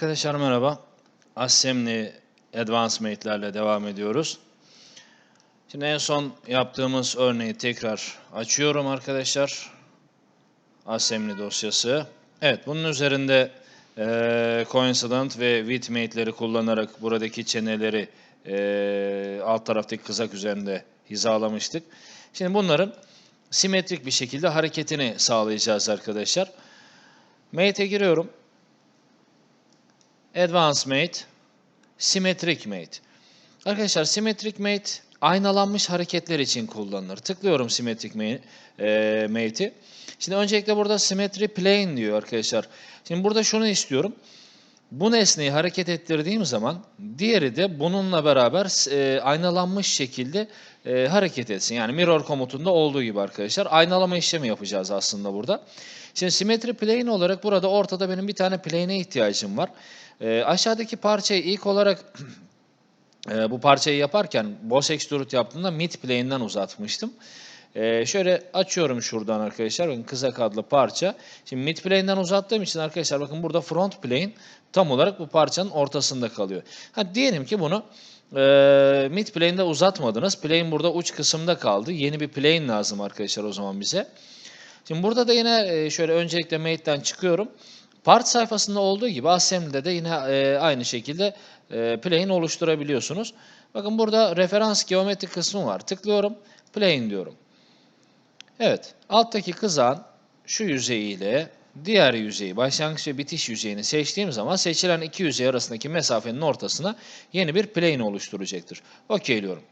Arkadaşlar merhaba. Assembly Advanced Mate'lerle devam ediyoruz. Şimdi en son yaptığımız örneği tekrar açıyorum arkadaşlar. Assembly dosyası. Evet bunun üzerinde eee coincident ve with mate'leri kullanarak buradaki çeneleri eee, alt taraftaki kızak üzerinde hizalamıştık. Şimdi bunların simetrik bir şekilde hareketini sağlayacağız arkadaşlar. Mate'e giriyorum. Advanced Mate, Symmetric Mate. Arkadaşlar Symmetric Mate aynalanmış hareketler için kullanılır. Tıklıyorum Symmetric e, Mate'i. Şimdi öncelikle burada Symmetry Plane diyor arkadaşlar. Şimdi burada şunu istiyorum. Bu nesneyi hareket ettirdiğim zaman diğeri de bununla beraber e, aynalanmış şekilde e, hareket etsin. Yani mirror komutunda olduğu gibi arkadaşlar. Aynalama işlemi yapacağız aslında burada. Şimdi symmetry plane olarak burada ortada benim bir tane plane'e ihtiyacım var. E, aşağıdaki parçayı ilk olarak e, bu parçayı yaparken boss extrude yaptığımda mid plane'den uzatmıştım. Ee, şöyle açıyorum şuradan arkadaşlar. Bakın kızak adlı parça. Şimdi mid plane'den uzattığım için arkadaşlar bakın burada front plane tam olarak bu parçanın ortasında kalıyor. Ha, diyelim ki bunu e, mid plane'de uzatmadınız. Plane burada uç kısımda kaldı. Yeni bir plane lazım arkadaşlar o zaman bize. Şimdi burada da yine e, şöyle öncelikle mate'den çıkıyorum. Part sayfasında olduğu gibi assembly'de de yine e, aynı şekilde e, plane oluşturabiliyorsunuz. Bakın burada referans geometri kısmı var. Tıklıyorum. Plane diyorum. Evet. Alttaki kızağın şu yüzeyiyle diğer yüzeyi, başlangıç ve bitiş yüzeyini seçtiğim zaman seçilen iki yüzey arasındaki mesafenin ortasına yeni bir plane oluşturacaktır. Okeyliyorum.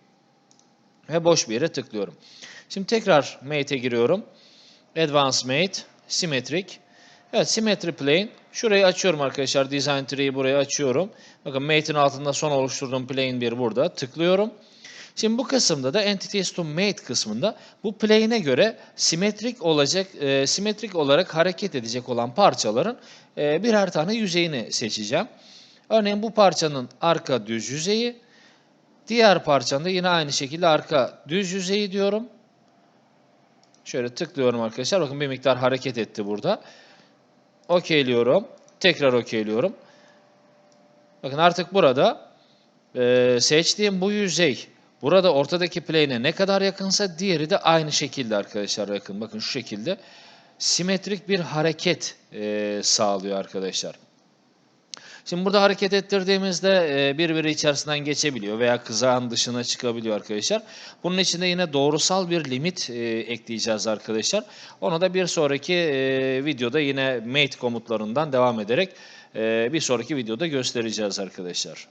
Ve boş bir yere tıklıyorum. Şimdi tekrar Mate'e giriyorum. Advanced Mate, Symmetric. Evet, Symmetry Plane. Şurayı açıyorum arkadaşlar. Design Tree'yi buraya açıyorum. Bakın Mate'in altında son oluşturduğum plane bir burada. Tıklıyorum. Şimdi bu kısımda da Entities to Mate kısmında bu plane'e göre simetrik olacak, e, simetrik olarak hareket edecek olan parçaların e, birer tane yüzeyini seçeceğim. Örneğin bu parçanın arka düz yüzeyi, diğer parçanın da yine aynı şekilde arka düz yüzeyi diyorum. Şöyle tıklıyorum arkadaşlar. Bakın bir miktar hareket etti burada. Okeyliyorum. Tekrar okeyliyorum. Bakın artık burada e, seçtiğim bu yüzey burada ortadaki plane'e ne kadar yakınsa diğeri de aynı şekilde arkadaşlar yakın. Bakın şu şekilde simetrik bir hareket e, sağlıyor arkadaşlar. Şimdi burada hareket ettirdiğimizde e, birbiri içerisinden geçebiliyor veya kızağın dışına çıkabiliyor arkadaşlar. Bunun için de yine doğrusal bir limit e, ekleyeceğiz arkadaşlar. Onu da bir sonraki e, videoda yine mate komutlarından devam ederek e, bir sonraki videoda göstereceğiz arkadaşlar.